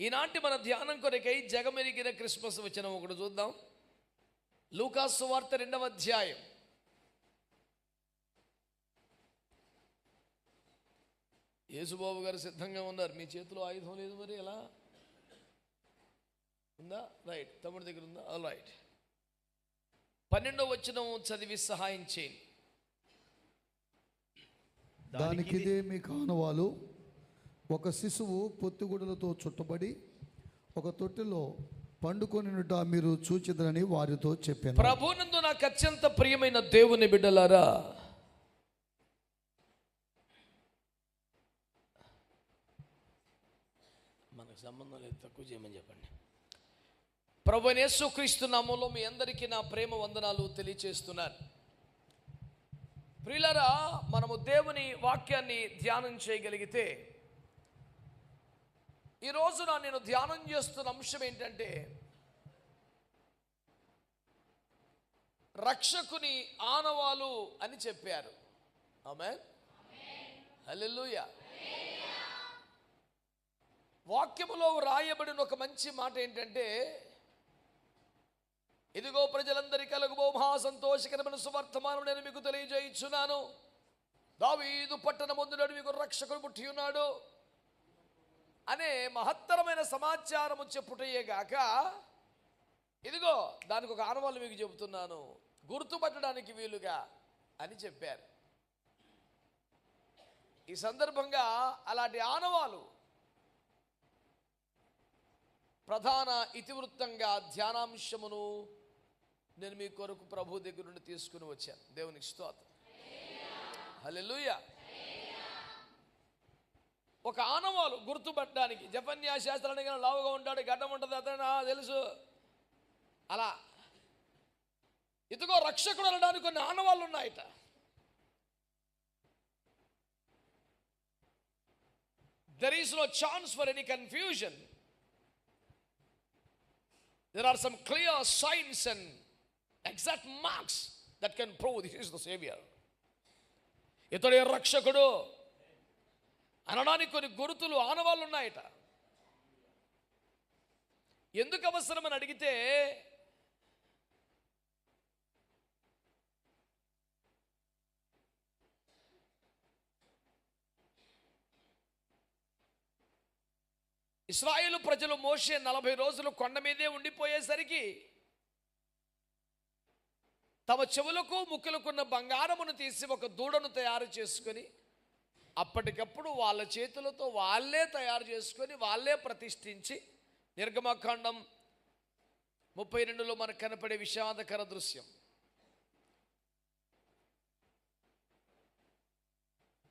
ఈనాటి మన ధ్యానం కొరకై జగమెరిగిన క్రిస్మస్ వచ్చిన ఒకటి చూద్దాం. లూకాసు వార్త రెండవ అధ్యాయం. యేసుబాబు గారు సిద్ధంగా ఉన్నారు. మీ చేతిలో ఆయుధం లేదు మరి ఎలా? ఉందా? రైట్. తమ్ముడి దగ్గర ఉందా? All right. పన్నెండో వచ్చిన చదివి సహాయం చేయండి. దానికి కానవాలు. ఒక శిశువు పొత్తిగుడులతో చుట్టబడి ఒక తొట్టిలో పండుకొనినుట మీరు చూచిదరని వారితో చెప్పాను. ప్రభునందు నాకు అత్యంత ప్రియమైన దేవుని బిడ్డలారా మనకు సంబంధం లేదు తక్కువ చేయమని చెప్పండి. ప్రభు యేసుక్రీస్తు నామంలో మీ అందరికీ నా ప్రేమ వందనాలు తెలియచేస్తున్నాను. ప్రియులరా మనము దేవుని వాక్యాన్ని ధ్యానం చేయగలిగితే ఈ రోజున నేను ధ్యానం చేస్తున్న అంశం ఏంటంటే రక్షకుని ఆనవాలు అని చెప్పారు. ఆమె హల్లెలూయ. వాక్యములో రాయబడిన ఒక మంచి మాట ఏంటంటే ఇదిగో ప్రజలందరి కలుగుబో మహా సంతోషకరమైన సువర్తమానం నేను మీకు తెలియజేయుచున్నాను. దావీదు పట్టణ ముందు మీకు రక్షకుడు పుట్టి ఉన్నాడు అనే మహత్తరమైన సమాచారము చెప్పుటయేగాక ఇదిగో దానికి ఒక ఆనవాళ్ళు మీకు చెబుతున్నాను గుర్తుపట్టడానికి వీలుగా అని చెప్పారు. ఈ సందర్భంగా అలాంటి ఆనవాలు ప్రధాన ఇతివృత్తంగా ధ్యానాంశమును నేను మీ కొరకు ప్రభు దగ్గర నుండి తీసుకుని వచ్చాను. దేవునికి స్తోత్రం. హలో ఒక ఆనవాలు గుర్తుపట్టడానికి. జపన్యా శాస్త్రానికి లావుగా ఉంటాడు గడ్డం ఉంటుంది అతను తెలుసు. అలా. ఇదిగో రక్షకుడు అనడానికి కొన్ని ఆనవాళ్ళు ఉన్నాయట. There is no chance for any confusion there are some clear signs and exact marks that can prove this is the saviour ఇతడే రక్షకుడు? అనడానికి కొన్ని గురుతులు ఆనవాళ్ళు ఉన్నాయట. ఎందుకు అవసరం అని అడిగితే ఇస్రాయేలు ప్రజలు మోసే నలభై రోజులు కొండ మీదే ఉండిపోయేసరికి తమ చెవులకు ముక్కులకున్న బంగారమును తీసి ఒక దూడను తయారు చేసుకొని అప్పటికప్పుడు వాళ్ళ చేతులతో వాళ్ళే తయారు చేసుకొని వాళ్ళే ప్రతిష్ఠించి నిర్గమకాండం ముప్పై రెండులో మనకు కనపడే విషాదకర దృశ్యం.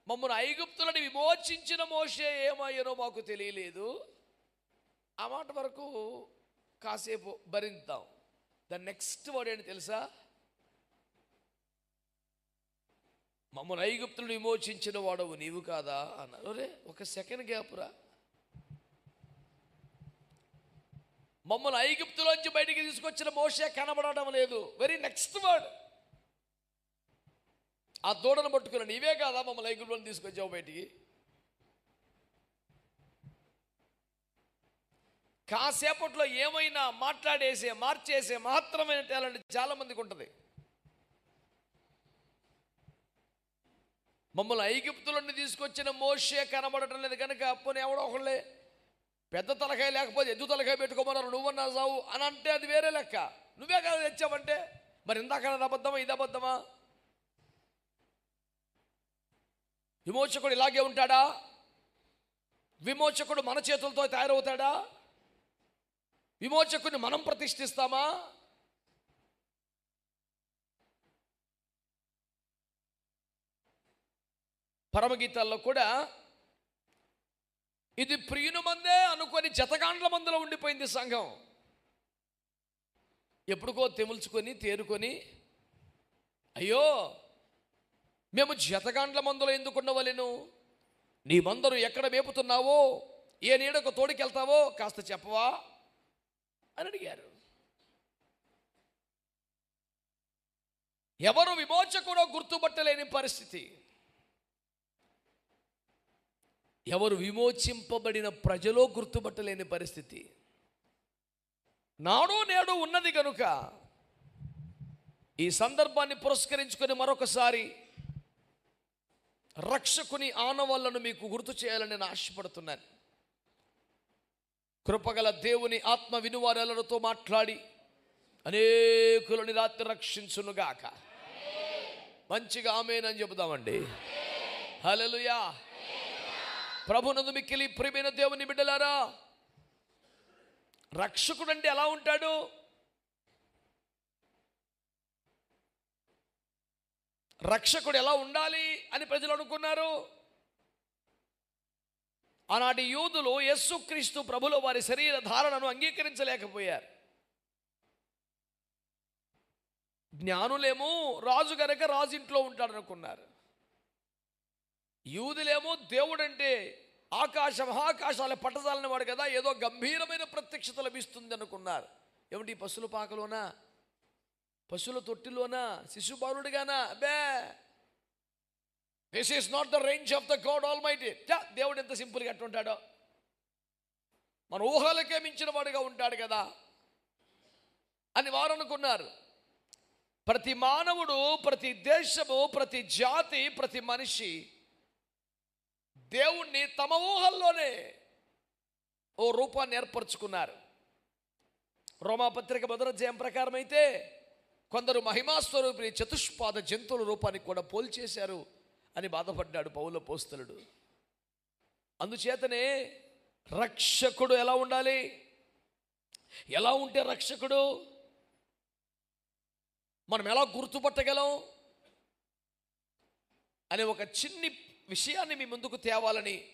మమ్మల్ని ఐగుప్తులని విమోచించిన మోషే ఏమయ్యారో మాకు తెలియలేదు. ఆ మాట వరకు కాసేపు భరిద్దాం. ద నెక్స్ట్ వర్డ్ ఏంటి తెలుసా? మమ్మల్ని ఐగుప్తులు విమోచించిన వాడవు నీవు కాదా అన్నారు. అరే ఒక సెకండ్ గ్యాప్రా మమ్మల్ని ఐగుప్తులోంచి బయటికి తీసుకొచ్చిన మోసే కనబడడం లేదు. వెరీ నెక్స్ట్ వర్డ్ ఆ దూడను పట్టుకుని నీవే కాదా మమ్మల్ని ఐగుప్తులను తీసుకొచ్చావు బయటికి? కాసేపట్లో ఏమైనా మాట్లాడేసే మార్చేసే మాత్రమైన టాలెంట్ చాలా మందికి ఉంటుంది. మమ్మల్ని ఐగుప్తులని తీసుకొచ్చిన మోషే కనబడటం లేదు కనుక పోనీ ఎవడో ఒకళ్ళే? పెద్ద తలకాయ లేకపోతే ఎద్దు తలకాయ పెట్టుకోమన్నారు? నువ్వన్నా సావు అని అంటే అది వేరే లెక్క. నువ్వే కదా తెచ్చావంటే? మరి ఇందాక అది అబద్ధమా? ఇది అబద్ధమా? విమోచకుడు ఇలాగే ఉంటాడా? విమోచకుడు మన చేతులతో తయారవుతాడా? విమోచకుడిని మనం ప్రతిష్ఠిస్తామా? పరమగీతాల్లో కూడా ఇది ప్రియుని మందే అనుకొని జతగాండ్ల మందులో ఉండిపోయింది సంఘం. ఎప్పుడుకో తెముల్చుకొని తేరుకొని అయ్యో మేము జతగాండ్ల మందులో ఎందుకు ఉండవలేను? నీ మందరు ఎక్కడ మేపుతున్నావో? ఏ నీడకు తోడికెళ్తావో? కాస్త చెప్పవా? అని అడిగారు. ఎవరు విమోచకుడో గుర్తుపట్టలేని పరిస్థితి. ఎవరు విమోచింపబడిన ప్రజలో గుర్తుపట్టలేని పరిస్థితి. నాడు నేడు ఉన్నది కనుక ఈ సందర్భాన్ని పురస్కరించుకొని మరొకసారి రక్షకుని ఆనవాళ్ళను మీకు గుర్తు చేయాలని నేను ఆశపడుతున్నాను. కృపగల దేవుని ఆత్మ వినువారెలతో మాట్లాడి అనేకులని రాత్రి రక్షించునుగాక. మంచిగా ఆమెనని చెబుదామండి. హలలుయా ప్రభునందు మిక్కిలి ప్రియమైన దేవుని బిడ్డలారా రక్షకుడు అంటే ఎలా ఉంటాడు? రక్షకుడు ఎలా ఉండాలి అని ప్రజలు అనుకున్నారు. ఆనాటి యూదులు యస్సుక్రీస్తు ప్రభుల వారి శరీర ధారణను అంగీకరించలేకపోయారు. జ్ఞానులేమో రాజు గనక రాజు ఇంట్లో ఉంటాడు అనుకున్నారు యూదులేమో దేవుడంటే ఆకాశ మహాకాశాల పట్టదాలని వాడు కదా ఏదో గంభీరమైన ప్రత్యక్షత లభిస్తుంది అనుకున్నారు. ఏమిటి పశువుల పాకలోనా? పశువుల తొట్టిలోనా? శిశుబాలుడిగానా అబ్బే! This is not the range of the God almighty దేవుడు ఎంత సింపుల్గా అట్టుంటాడో మన ఊహలకే మించిన వాడుగా ఉంటాడు కదా. అని వారు అనుకున్నారు. ప్రతి మానవుడు ప్రతి దేశము ప్రతి జాతి ప్రతి మనిషి దేవుణ్ణి తమ ఊహల్లోనే ఓ రూపాన్ని ఏర్పరచుకున్నారు. రోమాపత్రిక మొదలధ్యాయం ప్రకారం అయితే కొందరు మహిమాస్వరూపిణి చతుష్పాద జంతువుల రూపానికి కూడా పోల్చేశారు అని బాధపడ్డాడు పౌల పోస్తలుడు అందుచేతనే రక్షకుడు ఎలా ఉండాలి? ఎలా ఉంటే రక్షకుడు? మనం ఎలా గుర్తుపట్టగలం? అనే ఒక చిన్ని విషయాన్ని మీ ముందుకు తేవాలని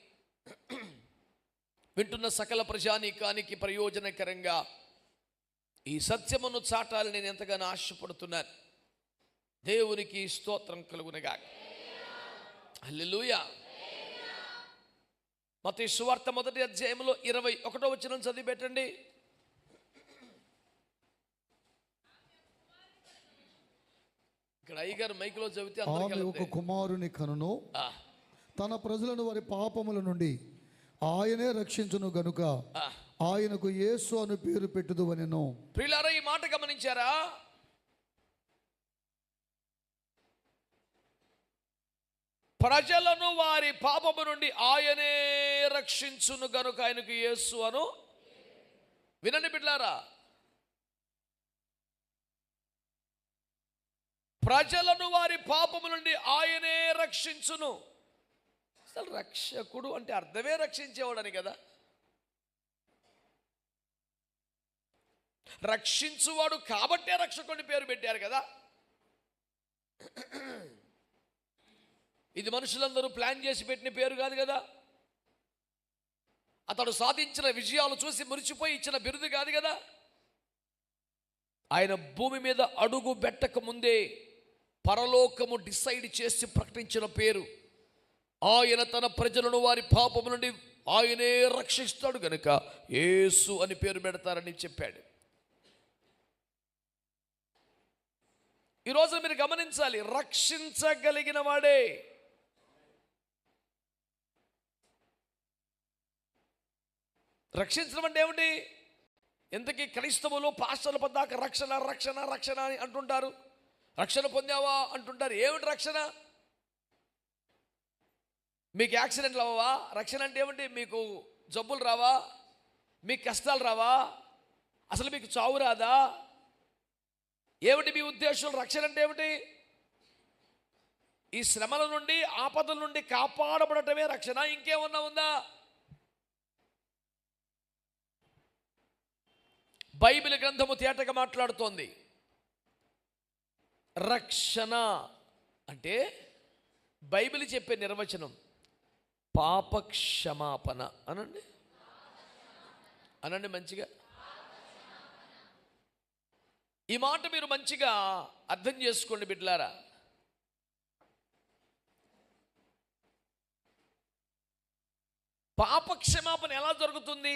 వింటున్న సకల ప్రజానీకానికి ప్రయోజనకరంగా ఈ సత్యమును చాటాలని నేను ఎంతగానో ఆశపడుతున్నాను. దేవునికి స్తోత్రం కలుగునగా హల్లెలూయా. మత సువార్త మొదటి అధ్యాయంలో ఇరవై ఒకటో వచ్చిన చదివి పెట్టండి ఇక్కడ అయ్యగారు మైక్లో చదివితే ఒక. కుమారుని కనును తన ప్రజలను వారి పాపముల నుండి ఆయనే రక్షించును గనుక. ఆయనకు యేసు అను పేరు పెట్టుదు అనెను ప్రియులారా ఈ మాట గమనించారా? ప్రజలను వారి పాపము నుండి ఆయనే రక్షించును గనుక ఆయనకు యేసు అను. వినండి బిడ్లారా. ప్రజలను వారి పాపము నుండి ఆయనే రక్షించును. అసలు రక్షకుడు అంటే అర్థమే రక్షించేవాడని కదా. రక్షించువాడు కాబట్టే రక్షకుడిని పేరు పెట్టారు కదా. ఇది మనుషులందరూ ప్లాన్ చేసి పెట్టిన పేరు కాదు కదా. అతడు సాధించిన విజయాలు చూసి మురిచిపోయి ఇచ్చిన బిరుదు కాదు కదా. ఆయన భూమి మీద అడుగు పెట్టక ముందే పరలోకము డిసైడ్ చేసి ప్రకటించిన పేరు ఆయన తన ప్రజలను వారి పాపము నుండి ఆయనే రక్షిస్తాడు గనుక యేసు అని పేరు పెడతారని చెప్పాడు. ఈరోజు మీరు గమనించాలి రక్షించగలిగిన వాడే. రక్షించడం అంటే ఏమిటి? ఎంతకీ క్రైస్తవులు పాస్టర్లు పద్దాక రక్షణ రక్షణ రక్షణ అని అంటుంటారు? రక్షణ పొందావా? అంటుంటారు. ఏమిటి రక్షణ? మీకు యాక్సిడెంట్లు అవ్వవా? రక్షణ అంటే ఏమిటి? మీకు జబ్బులు రావా? మీకు కష్టాలు రావా? అసలు మీకు చావు రాదా? ఏమిటి మీ ఉద్దేశం? రక్షణ అంటే ఏమిటి? ఈ శ్రమల నుండి ఆపదల నుండి కాపాడబడటమే రక్షణ. ఇంకేమన్నా ఉందా? బైబిల్ గ్రంథము తేటగా మాట్లాడుతోంది. రక్షణ అంటే బైబిల్ చెప్పే నిర్వచనం. పాప క్షమాపణ అనండి. అనండి మంచిగా. ఈ మాట మీరు మంచిగా అర్థం చేసుకోండి బిడ్లారా పాప క్షమాపణ ఎలా దొరుకుతుంది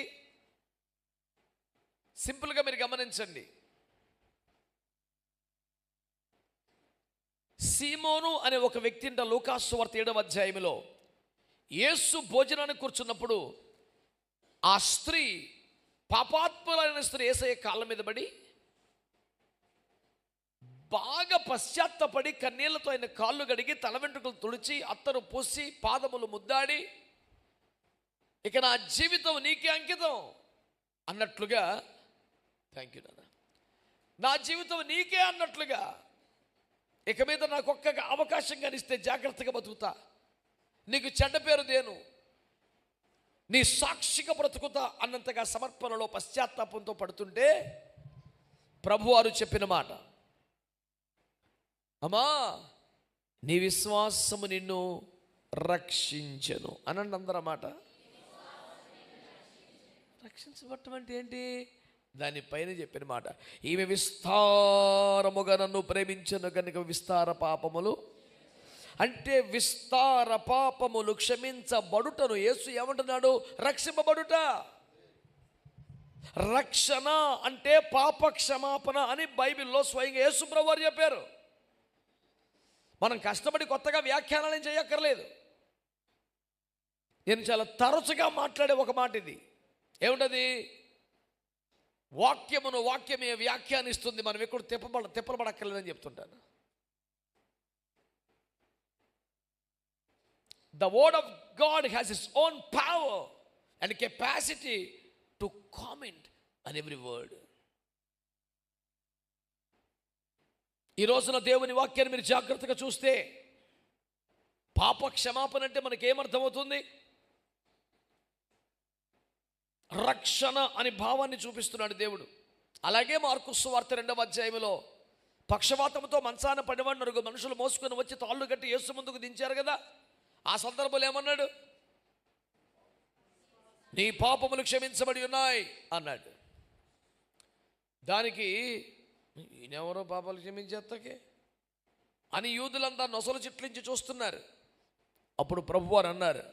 సింపుల్గా మీరు గమనించండి. సీమోను అనే ఒక వ్యక్తి ఇంట లూకాసు వార్త ఏడవ అధ్యాయంలో యేసు భోజనానికి కూర్చున్నప్పుడు ఆ స్త్రీ పాపాత్ములైన స్త్రీ ఏసయ్య కాళ్ళ మీద పడి బాగా పశ్చాత్తపడి కన్నీళ్ళతో ఆయన కాళ్ళు గడిగి తల వెంట్రుకలు తుడిచి అత్తరు పూసి పాదములు ముద్దాడి ఇక నా జీవితం నీకే అంకితం అన్నట్లుగా థ్యాంక్ యూ నాన్న. నా జీవితం నీకే అన్నట్లుగా ఇక మీద నాకు ఒక్క అవకాశం కనిస్తే జాగ్రత్తగా బతుకుతా. నీకు చెడ్డ పేరు దేను? నీ సాక్షిగా బ్రతుకుతా అన్నంతగా సమర్పణలో పశ్చాత్తాపంతో పడుతుంటే ప్రభువారు చెప్పిన మాట అమ్మా నీ విశ్వాసము నిన్ను రక్షించను అనండి అందరమాట రక్షించబట్టం అంటే ఏంటి? దానిపైన చెప్పిన మాట ఈమె విస్తారముగా నన్ను ప్రేమించను కనుక విస్తార పాపములు అంటే విస్తార పాపములు క్షమించబడుటను యేసు ఏమంటున్నాడు? రక్షింపబడుట. రక్షణ అంటే పాప క్షమాపణ అని బైబిల్లో స్వయంగా యేసు ప్రభు వారు చెప్పారు. మనం కష్టపడి కొత్తగా వ్యాఖ్యానాలు చేయక్కర్లేదు. నేను చాలా తరచుగా మాట్లాడే ఒక మాట ఇది. ఏమిటది? వాక్యమును వాక్యమే వ్యాఖ్యానిస్తుంది. మనం ఎక్కడ తిప్పబడ తిప్పబడక్కర్లేదని చెప్తుంటాను. The word of God has its own power and capacity to comment on every word. ఈ రోజున దేవుని వాక్యాన్ని మీరు జాగ్రత్తగా చూస్తే పాప క్షమాపణ అంటే మనకేమర్థమవుతుంది? రక్షణ అనే భావాన్ని చూపిస్తున్నాడు దేవుడు. అలాగే మార్కు సువార్త రెండవ అధ్యాయంలో పక్షవాతంతో మంచాన పడివాడు మనుషులు మోసుకొని వచ్చి తాళ్ళు కట్టి యేసు ముందుకు దించారు కదా? ఆ సందర్భంలో ఏమన్నాడు? నీ పాపములు క్షమించబడి ఉన్నాయి అన్నాడు. దానికి ఈయనెవరో పాపాలు క్షమించేత్తకే అని యూదులంతా నొసలు చిట్లించి చూస్తున్నారు. అప్పుడు ప్రభువారు అన్నారు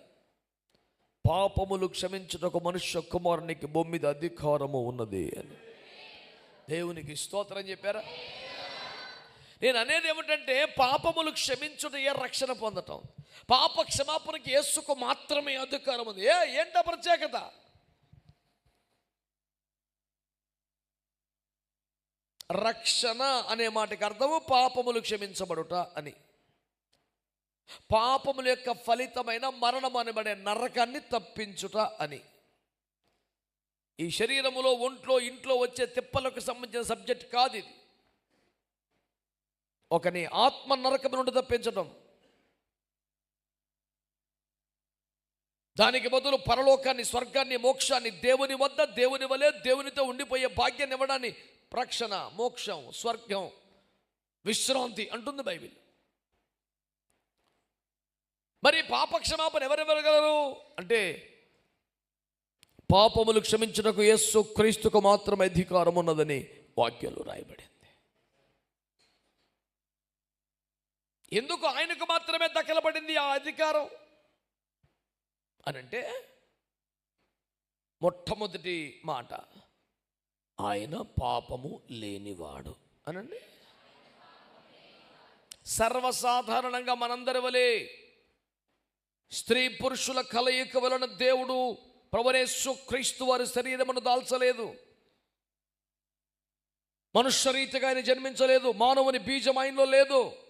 పాపములు క్షమించుటకు మనుష్య కుమారునికి భూమి మీద అధికారము ఉన్నది అని. దేవునికి స్తోత్రం చెప్పారా? నేను అనేది ఏమిటంటే పాపములు క్షమించుటయే రక్షణ పొందటం. పాప క్షమాపణకి యేసుకు మాత్రమే అధికారం ఉంది. ఏ ఏంట ప్రత్యేకత? రక్షణ అనే మాటకి అర్థము పాపములు క్షమించబడుట అని. పాపముల యొక్క ఫలితమైన మరణం అనబడే నరకాన్ని తప్పించుట అని. ఈ శరీరములో ఒంట్లో ఇంట్లో వచ్చే తిప్పలకు సంబంధించిన సబ్జెక్ట్ కాదు ఇది. ఒకని ఆత్మ నరకం నుండి తప్పించడం దానికి బదులు పరలోకాన్ని స్వర్గాన్ని మోక్షాన్ని దేవుని వద్ద దేవుని వలె దేవునితో ఉండిపోయే భాగ్యాన్ని ఇవ్వడాన్ని ప్రక్షణ మోక్షం స్వర్గం విశ్రాంతి అంటుంది బైబిల్. మరి పాప క్షమాపణ ఎవరెవరగలరు అంటే పాపములు క్షమించుటకు యేసు క్రీస్తుకు మాత్రమే అధికారం ఉన్నదని వాక్యాలు రాయబడింది. ఎందుకు ఆయనకు మాత్రమే దక్కలబడింది ఆ అధికారం? అనంటే మొట్టమొదటి మాట ఆయన పాపము లేనివాడు. అనండి సర్వసాధారణంగా మనందరి వలె స్త్రీ పురుషుల కలయిక వలన దేవుడు ప్రవరేశ్వ క్రీస్తు వారి శరీరమును దాల్చలేదు. మనుష్య రీతిగా ఆయన జన్మించలేదు. మానవుని బీజం ఆయనలో లేదు.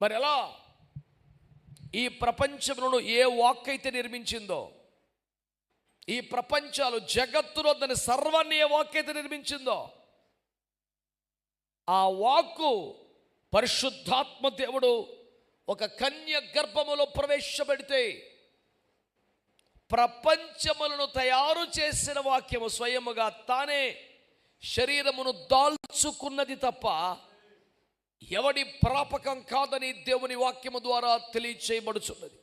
మరి ఎలా? ఈ ప్రపంచములను ఏ వాక్ అయితే నిర్మించిందో ఈ ప్రపంచాలు జగత్తులో దాని సర్వాన్ని ఏ వాక్ అయితే నిర్మించిందో ఆ వాక్కు పరిశుద్ధాత్మ దేవుడు ఒక కన్య గర్భములో ప్రవేశపెడితే ప్రపంచములను తయారు చేసిన వాక్యము స్వయముగా తానే శరీరమును దాల్చుకున్నది తప్ప ఎవడి ప్రాపకం కాదని దేవుని వాక్యము ద్వారా తెలియచేయబడుచున్నది.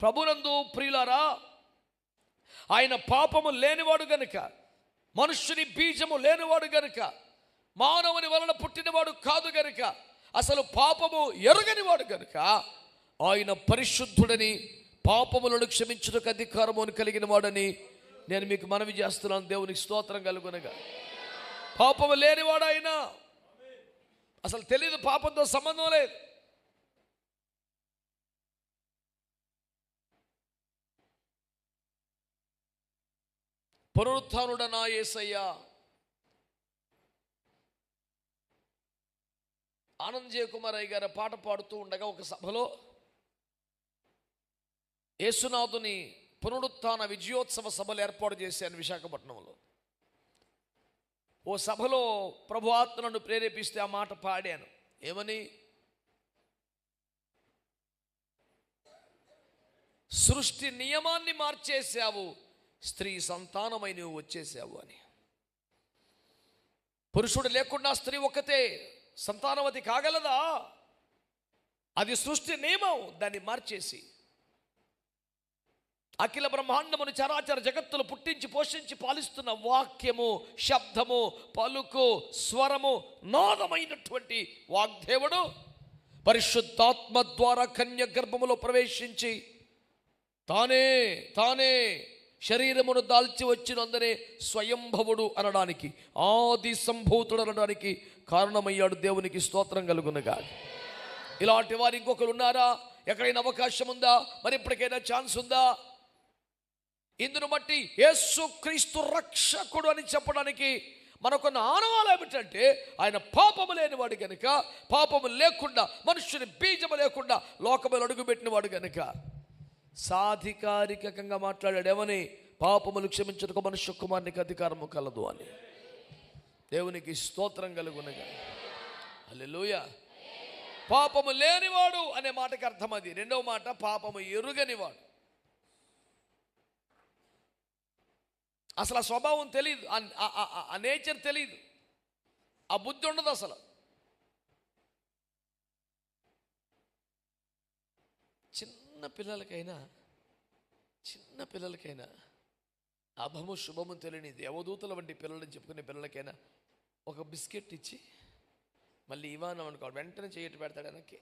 ప్రభునందు ప్రియులారా ఆయన పాపము లేనివాడు గనుక మనుష్యుని బీజము లేనివాడు గనుక మానవుని వలన పుట్టినవాడు కాదు గనుక అసలు పాపము ఎరగనివాడు గనుక ఆయన పరిశుద్ధుడని పాపములను క్షమించుటకు అధికారము కలిగిన వాడని నేను మీకు మనవి చేస్తున్నాను. దేవునికి స్తోత్రం కలుగునగా. పాపము లేనివాడు ఆయన అసలు తెలియదు పాపంతో సంబంధం లేదు. పునరుత్నుడ నా యేసయ్యా ఆనంద్ జయకుమారయ్య గారు పాట పాడుతూ ఉండగా ఒక సభలో యేసునాథుని పునరుత్థాన విజయోత్సవ సభలు ఏర్పాటు చేశాను విశాఖపట్నంలో. ఓ సభలో ప్రభు ఆత్మ ప్రేరేపిస్తే ఆ మాట పాడాను. ఏమని? సృష్టి నియమాన్ని మార్చేశావు స్త్రీ సంతానమై నువ్వు వచ్చేసావు అని. పురుషుడు లేకుండా స్త్రీ ఒక్కతే సంతానవతి కాగలదా? అది సృష్టి నియమం దాన్ని మార్చేసి. అఖిల బ్రహ్మాండమును చరాచర జగత్తులు పుట్టించి పోషించి పాలిస్తున్న వాక్యము శబ్దము పలుకు స్వరము నాదమైనటువంటి వాగ్దేవుడు. పరిశుద్ధాత్మ ద్వారా కన్య గర్భములో ప్రవేశించి తానే తానే శరీరమును దాల్చి వచ్చినందనే స్వయంభవుడు అనడానికి ఆది సంభూతుడు అనడానికి కారణమయ్యాడు దేవునికి స్తోత్రం కలుగునగా ఇలాంటి వారు ఇంకొకరు ఉన్నారా? ఎక్కడైనా అవకాశం ఉందా మరి ఇప్పటికైనా ఛాన్స్ ఉందా ఇందును బట్టి యేసు క్రీస్తు రక్షకుడు అని చెప్పడానికి మనకున్న ఆనవాలు ఏమిటంటే ఆయన పాపము లేనివాడు గనుక పాపము లేకుండా మనుషుని బీజము లేకుండా లోకములు అడుగుపెట్టినవాడు కనుక గనుక. సాధికారికంగా మాట్లాడాడు ఏమని పాపములు క్షమించడానికి మనుష్య కుమారునికి అధికారము కలదు అని. దేవునికి స్తోత్రం కలుగునగా. అల్లెలుయ పాపము లేనివాడు అనే మాటకి అర్థం అది. రెండవ మాట పాపము ఎరుగనివాడు. అసలు ఆ స్వభావం తెలియదు ఆ- నేచర్ తెలియదు ఆ బుద్ధి ఉండదు అసలు. చిన్న పిల్లలకైనా చిన్న పిల్లలకైనా అభము శుభము తెలియని దేవదూతల వంటి పిల్లలని చెప్పుకునే పిల్లలకైనా ఒక బిస్కెట్ ఇచ్చి మళ్ళీ ఇవానం అనుకో వెంటనే చేయటం పెడతాడు వెనక్కి.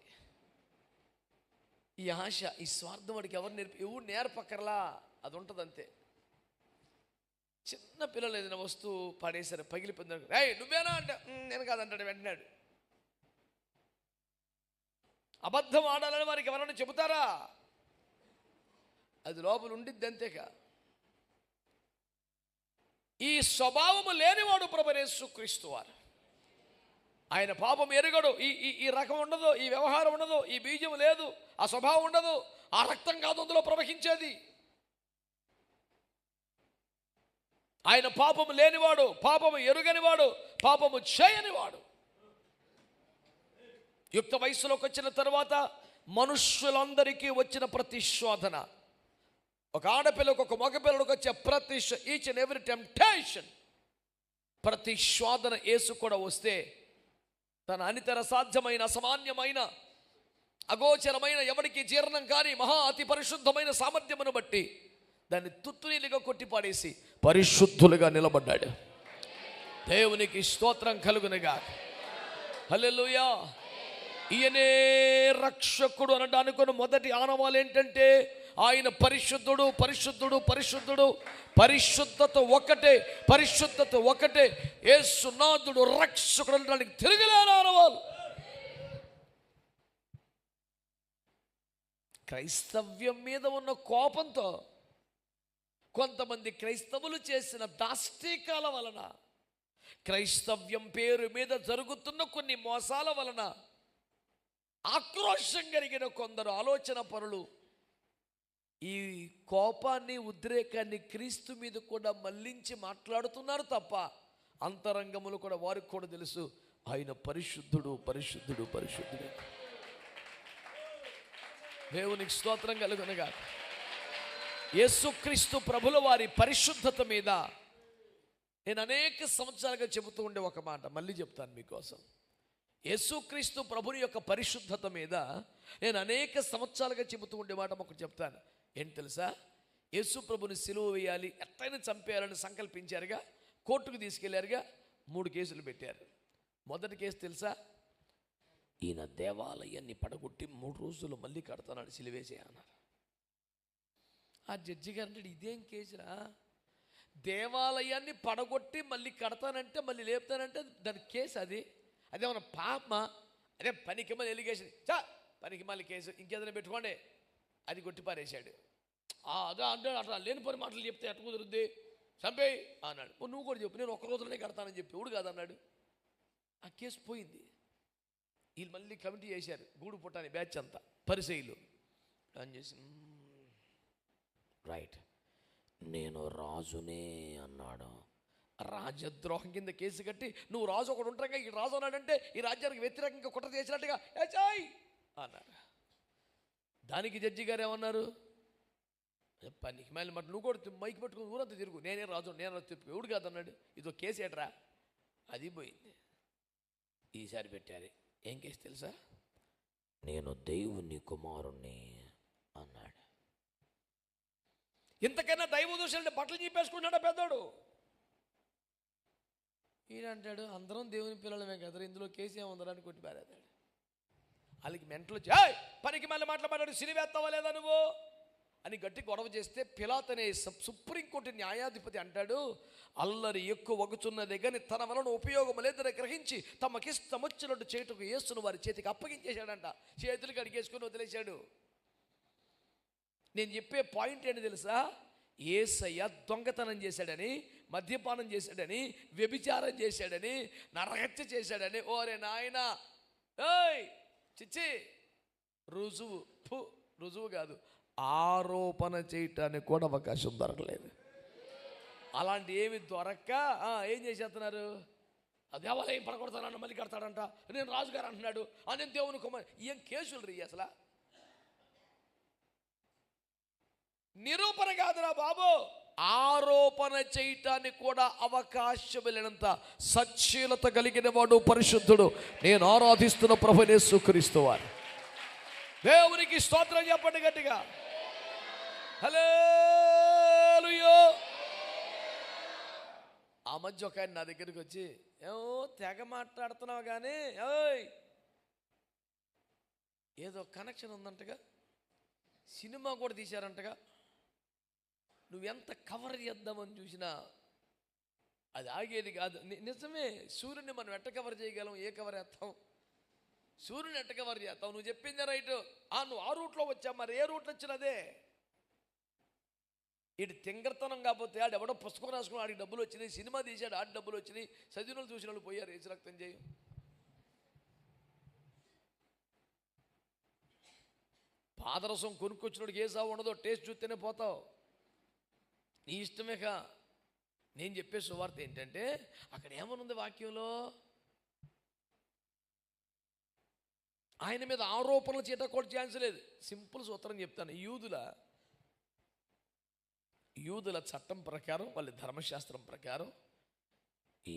ఈ ఆశ ఈ స్వార్థం వాడికి ఎవరు నేర్పి ఎవరు నేర్పక్కర్లా? అది ఉంటుంది అంతే చిన్న పిల్లలు ఏదైనా వస్తువు పడేశారు పగిలిపోయింది రే నువ్వేనా? అంటే "ఉమ్, నేను కాదంటాడు వెంటనాడు అబద్ధం ఆడాలని వారికి ఎవరైనా చెబుతారా? అది లోపల ఉండిద్ది అంతేకా. ఈ స్వభావము లేనివాడు ప్రభరేసు క్రీస్తు వారు. ఆయన పాపం ఎరుగడు. ఈ ఈ ఈ రకం ఉండదు ఈ వ్యవహారం ఉండదు ఈ బీజం లేదు ఆ స్వభావం ఉండదు ఆ రక్తం కాదు అందులో ప్రవహించేది. ఆయన పాపము లేనివాడు పాపము ఎరుగనివాడు పాపము చేయనివాడు. యుక్త వయసులోకి వచ్చిన తర్వాత మనుష్యులందరికీ వచ్చిన ప్రతి శోధన ఒక ఆడపిల్లకు ఒక మగపిల్లలకు వచ్చే ప్రతి ఈచ్ అండ్ ఎవ్రీ టెంప్టేషన్ ప్రతి శోధన ఏసు కూడా వస్తే తన అనితర సాధ్యమైన అసామాన్యమైన అగోచరమైన ఎవరికి జీర్ణం కాని మహా అతి పరిశుద్ధమైన సామర్థ్యమును బట్టి దాన్ని తుత్తునీలుగా కొట్టిపాడేసి పరిశుద్ధులుగా నిలబడ్డాడు. దేవునికి స్తోత్రం కలుగునగా హలెలుయా ఈయనే రక్షకుడు అనడానికి మొదటి ఆనవాలు ఏంటంటే ఆయన పరిశుద్ధుడు పరిశుద్ధుడు పరిశుద్ధుడు. పరిశుద్ధత ఒకటే పరిశుద్ధత ఒకటే. ఏసునాథుడు రక్షకుడు అనడానికి తిరిగిలేని ఆనవాలు. క్రైస్తవ్యం మీద ఉన్న కోపంతో కొంతమంది క్రైస్తవులు చేసిన దాష్టీకాల వలన క్రైస్తవ్యం పేరు మీద జరుగుతున్న కొన్ని మోసాల వలన ఆక్రోషం కలిగిన కొందరు ఆలోచన పరులు ఈ కోపాన్ని ఉద్రేకాన్ని క్రీస్తు మీద కూడా మళ్ళించి మాట్లాడుతున్నారు తప్ప అంతరంగములు కూడా వారికి కూడా తెలుసు. ఆయన పరిశుద్ధుడు పరిశుద్ధుడు పరిశుద్ధుడు. దేవునికి స్తోత్రం కలుగునగా యేసుక్రీస్తు ప్రభుల వారి పరిశుద్ధత మీద నేను అనేక సంవత్సరాలుగా చెబుతూ ఉండే ఒక మాట. మళ్ళీ చెప్తాను మీకోసం. యేసుక్రీస్తు ప్రభుని యొక్క పరిశుద్ధత మీద నేను అనేక సంవత్సరాలుగా చెబుతూ ఉండే మాట ఒకటి చెప్తాను. ఏంటి తెలుసా? యేసు ప్రభుని సిలువ వేయాలి ఎత్తైన చంపేయాలని సంకల్పించారుగా కోర్టుకు తీసుకెళ్ళారుగా మూడు కేసులు పెట్టారు. మొదటి కేసు తెలుసా? ఈయన దేవాలయాన్ని పడగొట్టి మూడు రోజులు మళ్ళీ కడతానని సిలివేసే అన్నారు. ఆ జడ్జి గారు అంటే ఇదేం కేసురా? దేవాలయాన్ని పడగొట్టి మళ్ళీ కడతానంటే మళ్ళీ లేపుతానంటే దాని కేసు అది. అదేమన్నా పాపమా? అదే పనికి మళ్ళీ ఎలిగేషన్. చా పనికి మళ్ళీ కేసు. ఇంకేదైనా పెట్టుకోండి. అది కొట్టి పారేశాడు. అదే అంటే అట్లా లేని పని మాటలు చెప్తే ఎట్ట కుదురుద్ది? చంపేయి! అన్నాడు. నువ్వు కూడా చెప్పు నేను ఒక్క రోజులోనే కడతానని చెప్పి. ఎవడు కాదన్నాడు ఆ కేసు పోయింది. వీళ్ళు మళ్ళీ కమిటీ చేశారు. గూడు పుట్టాని బ్యాచ్ అంతా. పరిశైలు. ప్లాన్ చేసి రైట్ నేను రాజునే అన్నాడు. రాజద్రోహం కింద కేసు కట్టి నువ్వు రాజు ఒకడు ఉంటాగా ఈ రాజు అన్నాడంటే ఈ రాజ్యానికి వ్యతిరేకంగా కుట్ర చేసినట్టుగా ఏచాయ్ అన్నారు దానికి జడ్జి గారు ఏమన్నారు? పనికి మేలు మాట నువ్వు కూడా మైకి పట్టుకుని ఊరంతా తిరుగు. నేనే రాజు నేను రాజు తిరుగు ఎవడు కాదన్నాడు ఇదో కేసు ఏట్రా? అది పోయింది. ఈసారి పెట్టారు ఏం కేసు తెలుసా? నేను దేవుని కుమారుణ్ణి అన్నాడు ఇంతకన్నా దైవ దోషాలంటే బట్టలు చెప్పేసుకుంటాడా పెద్దోడు? ఈయనంటాడు అందరం దేవుని పిల్లలమే కదా ఇందులో కేసు ఏముందరా అని కొట్టి పారేదాడు వాళ్ళకి మెంటలు వచ్చి పనికి మళ్ళీ మాట్లాడాడు సినివేస్తావా లేదా నువ్వు? అని గట్టి గొడవ చేస్తే పిలాత్ అనే సుప్రీంకోర్టు న్యాయాధిపతి అంటాడు అల్లరి ఎక్కువ వగుచున్నదే కానీ తన వలన ఉపయోగం లేదని గ్రహించి తమకిష్టమొచ్చినట్టు చేటుకు యేసును వారి చేతికి అప్పగించేశాడంట. చేతులు కడిగేసుకుని వదిలేశాడు. నేను చెప్పే పాయింట్ ఏంటి తెలుసా? ఏసయ్య దొంగతనం చేశాడని మద్యపానం చేశాడని వ్యభిచారం చేశాడని నరహత్య చేశాడని. ఓరే నాయన! ఏయ్! చిచ్చి! రుజువు. ఫు రుజువు కాదు. ఆరోపణ చేయటానికి కూడా అవకాశం దొరకలేదు. అలాంటి ఏమి దొరక్క? ఏం చేసేస్తున్నారు? దేవాలయం పడగొడతానన్న మళ్ళీ కడతాడంట. నేను రాజుగారు అంటున్నాడు. ఆ నేను దేవుని కుమార్ ఏం కేసులు రీ అసలు? నిరూపణ కాదురా బాబు. ఆరోపణ చేయటానికి కూడా అవకాశం లేనంత సచ్చీలత కలిగిన వాడు పరిశుద్ధుడు. నేను ఆరాధిస్తున్న ప్రభునే సుకరిస్తువారు దేవునికి స్తోత్రం చెప్పండి గట్టిగా. హలో ఆ మధ్య ఒక ఆయన నా దగ్గరికి వచ్చి ఏమో తెగ మాట్లాడుతున్నావు కానీ ఓయ్ ఏదో కనెక్షన్ ఉందంటగా. సినిమా కూడా తీశారంటగా. నువ్వెంత కవర్ చేద్దామని చూసినా అది ఆగేది కాదు. నిజమే సూర్యుని మనం ఎట్ట కవర్ చేయగలం? ఏ కవర్ వేస్తాం సూర్యుని ఎట్ట కవర్ చేస్తావు? నువ్వు చెప్పింది రైట్ ఆ నువ్వు ఆ రూట్లో వచ్చావు మరి ఏ రూట్లో వచ్చినదే ఇటు తింగర్తనం కాకపోతే ఆడు ఎవడో పుస్తకం రాసుకుని ఆడికి డబ్బులు వచ్చినాయి సినిమా తీశాడు ఆడి డబ్బులు వచ్చినాయి చదివిన చూసిన వాళ్ళు పోయారు ఏసు రక్తం చేయం. పాదరసం కొనుక్కొచ్చినోడికి ఏ సావు ఉండదో టేస్ట్ చూస్తేనే పోతావు. నీ ఇష్టమేక నేను చెప్పే సువార్త ఏంటంటే అక్కడ ఏమనుంది వాక్యంలో? ఆయన మీద ఆరోపణలు చేయటం కూడా ఛాన్స్ లేదు. సింపుల్ సూత్రం చెప్తాను. యూదుల యూదుల చట్టం ప్రకారం వాళ్ళ ధర్మశాస్త్రం ప్రకారం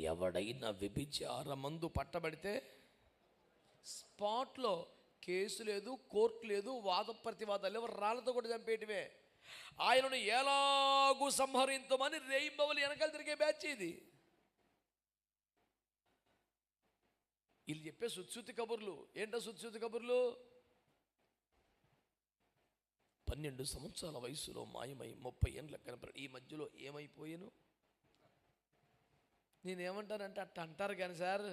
ఎవడైనా వ్యభిచార మందు పట్టబడితే స్పాట్లో కేసు లేదు కోర్టు లేదు వాద ప్రతివాదాలు ఎవరు రాళ్ళతో కూడా చంపేయటమే ఆయనను ఎలాగూ సంహరించమని రేయింబవలి వెనకాల తిరిగే బ్యాచ్ ఇది. వీళ్ళు చెప్పే సుత్సుతి కబుర్లు. ఏంటో సుత్సుతి కబుర్లు? పన్నెండు సంవత్సరాల వయసులో మాయమై ముప్పై ఏండ్ల కనపడి ఈ మధ్యలో ఏమైపోయాను? నేనేమంటానంటే అట్ట అంటారు కానీ సార్.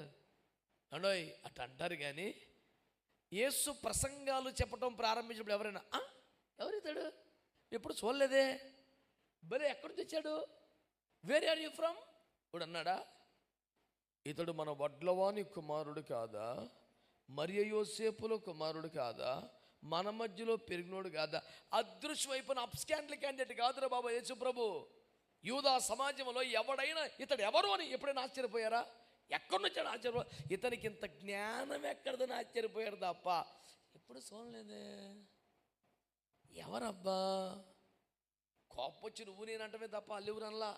అండోయ్ అట్ట అంటారు కానీ యేసు ప్రసంగాలు చెప్పటం ప్రారంభించినప్పుడు ఎవరైనా ఎవరితాడు ఎప్పుడు చూడలేదే? భలే ఎక్కడి నుంచి వచ్చాడు? వేర్ ఆర్ యూ ఫ్రమ్ ఇప్పుడు అన్నాడా? ఇతడు మన వడ్లవాని కుమారుడు కాదా? మరియ యోసేపుల కుమారుడు కాదా? మన మధ్యలో పెరిగినోడు కాదా? అదృశ్యమైపోయిన అప్స్కాండ్ల క్యాండిడేట్ కాదురా బాబా యేసు ప్రభు. యూదా సమాజంలో ఎవడైనా ఇతడు ఎవరు అని ఎప్పుడైనా ఆశ్చర్యపోయారా? ఎక్కడి నుంచి ఆశ్చర్యపో? ఇతనికి ఇంత జ్ఞానం ఎక్కడదని ఆశ్చర్యపోయారు తప్ప. ఎప్పుడు చూడలేదే? ఎవరబ్బా? కోపం వచ్చి నువ్వు నేనంటమే తప్ప అల్లివురన్లా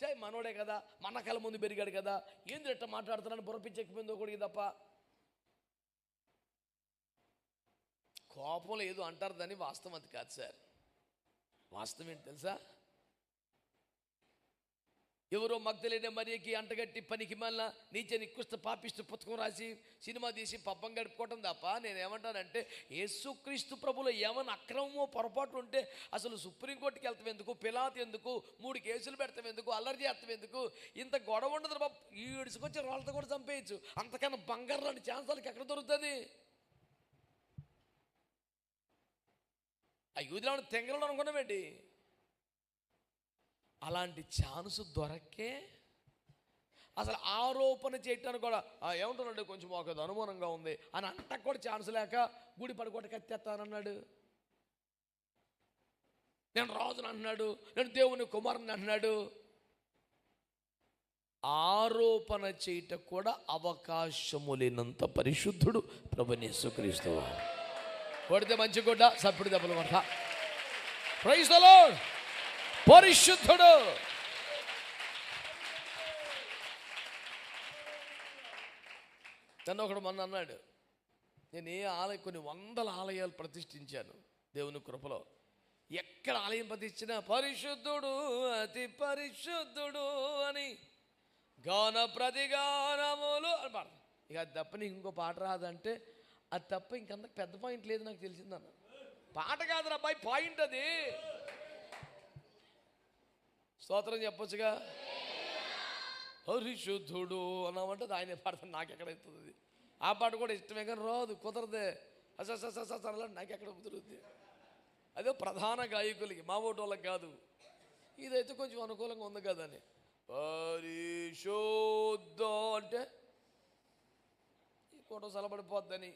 చే మనోడే కదా మన కళ్ళ ముందు పెరిగాడు కదా ఏంది ఎట్ట మాట్లాడుతున్నాను బుర్రపించకపోయిందో కొడికి తప్ప? కోపంలో ఏదో అంటారు దాన్ని వాస్తవం అది కాదు సార్. వాస్తవం ఏంటి తెలుసా? ఎవరో మగ్ధలేని మరియకి అంటగట్టి పనికి మళ్ళా నీచే నికృష్ట పాపిస్తూ పుస్తకం రాసి సినిమా తీసి పబ్బం గడుపుకోవటం తప్ప నేను ఏమంటానంటే యేసుక్రీస్తు ప్రభులో ఏమైనా అక్రమమో పొరపాటు ఉంటే అసలు సుప్రీంకోర్టుకి వెళ్తాం ఎందుకు? పిలాత్ ఎందుకు? మూడు కేసులు పెడతాం ఎందుకు? అల్లరి చేస్తాం ఎందుకు? ఇంత గొడవ ఉండదు బాబు. ఈడ్చుకొచ్చి రాళ్ళతో కూడా చంపేయచ్చు. అంతకన్నా బంగారు లాంటి ఛాన్సాలకి ఎక్కడ దొరుకుతుంది? ఆ యూదులను తెంగలను అనుకున్నామేంటి అలాంటి ఛాన్స్ దొరకే అసలు ఆరోపణ చేయటానికి కూడా ఏమంటున్నాడు? కొంచెం మాకు అది అనుమానంగా ఉంది అని అంత కూడా ఛాన్స్ లేక గుడి పడుకోట కత్తేస్తానన్నాడు నేను రాజుని అంటున్నాడు నేను దేవుని కుమారుని అంటున్నాడు ఆరోపణ చేయట కూడా అవకాశము లేనంత పరిశుద్ధుడు ప్రభునేశ్వక్రీస్తు కొడితే మంచి గుడ్డ సప్పుడు దెబ్బలు మాట ప్రైజ్ పరిశుద్ధుడు. నన్ను ఒకడు మొన్న అన్నాడు నేను ఏ ఆలయ కొన్ని వందల ఆలయాలు ప్రతిష్ఠించాను దేవుని కృపలో. ఎక్కడ ఆలయం ప్రతిష్ఠించినా పరిశుద్ధుడు అతి పరిశుద్ధుడు అని గాన ప్రతిగానములు అని పాడతాం ఇక అది తప్ప నీకు ఇంకో పాట రాదంటే అది తప్ప ఇంకంత పెద్ద పాయింట్ లేదు నాకు తెలిసిందన్న. పాట కాదు అబ్బాయి పాయింట్ అది. స్తోత్రం చెప్పొచ్చుగా? హరిశుద్ధుడు అన్నామంటే ఆయన ఆయనే పాడతాను నాకు అది ఆ పాట కూడా ఇష్టమే కానీ రాదు కుదరదే. అసలు నాకు ఎక్కడ కుదురుద్ది అదే ప్రధాన గాయకులకి మా ఓటు వాళ్ళకి కాదు ఇదైతే కొంచెం అనుకూలంగా ఉంది కదా అని పరిశుద్ధ అంటే ఈ ఫోటో సలబడిపోద్దని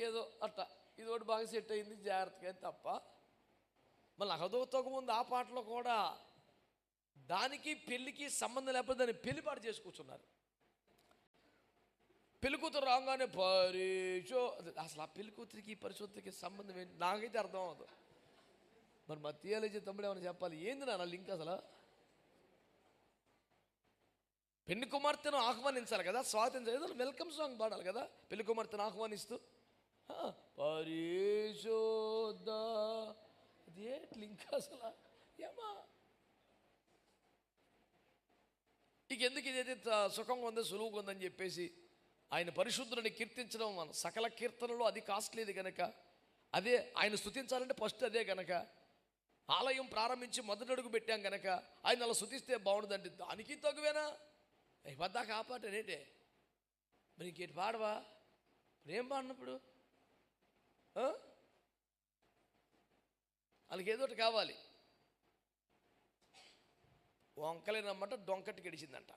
ఏదో అట్ట ఇది ఒకటి బాగా సెట్ అయింది జాగ్రత్తగా తప్ప మళ్ళీ అహదోతకు ముందు ఆ పాటలో కూడా దానికి పెళ్ళికి సంబంధం లేకపోతే దాన్ని పెళ్ళిపాటు చేసి కూర్చున్నారు. రాగానే పరిశో అసలు ఆ పెళ్ళికూతురికి పరిశుద్ధికి సంబంధం ఏంటి? నాకైతే అర్థం అవ్వదు. మరి మా థియాలజీ తమ్ముడు ఏమైనా చెప్పాలి? ఏంది నా లింక్ అసలు? పెళ్ళి కుమార్తెను ఆహ్వానించాలి కదా స్వాగతించాలి ఏదో వెల్కమ్ సాంగ్ పాడాలి కదా పెళ్ళి కుమార్తెను ఆహ్వానిస్తూ. ఆ, పరిశోధ అది లింక్ అసలు? ఏమా? ఇక ఎందుకు ఇదైతే సుఖంగా ఉందో సులువుగా ఉందని చెప్పేసి ఆయన పరిశుద్ధుని కీర్తించడం మన సకల కీర్తనలో అది కాస్ట్లీది కనుక అదే ఆయన స్థుతించాలంటే ఫస్ట్ అదే కనుక ఆలయం ప్రారంభించి మొదటి అడుగు పెట్టాం కనుక ఆయన అలా స్థుతిస్తే బాగుంటుందంటే దానికి తగువేనా? వద్దాక కాపాట రేటే మరి ఇంకేటి పాడవా? ఏం పాడినప్పుడు? వాళ్ళకి ఏదో ఒకటి కావాలి. వంకలేనమ్మంట డొంకటి గడిచిందంట.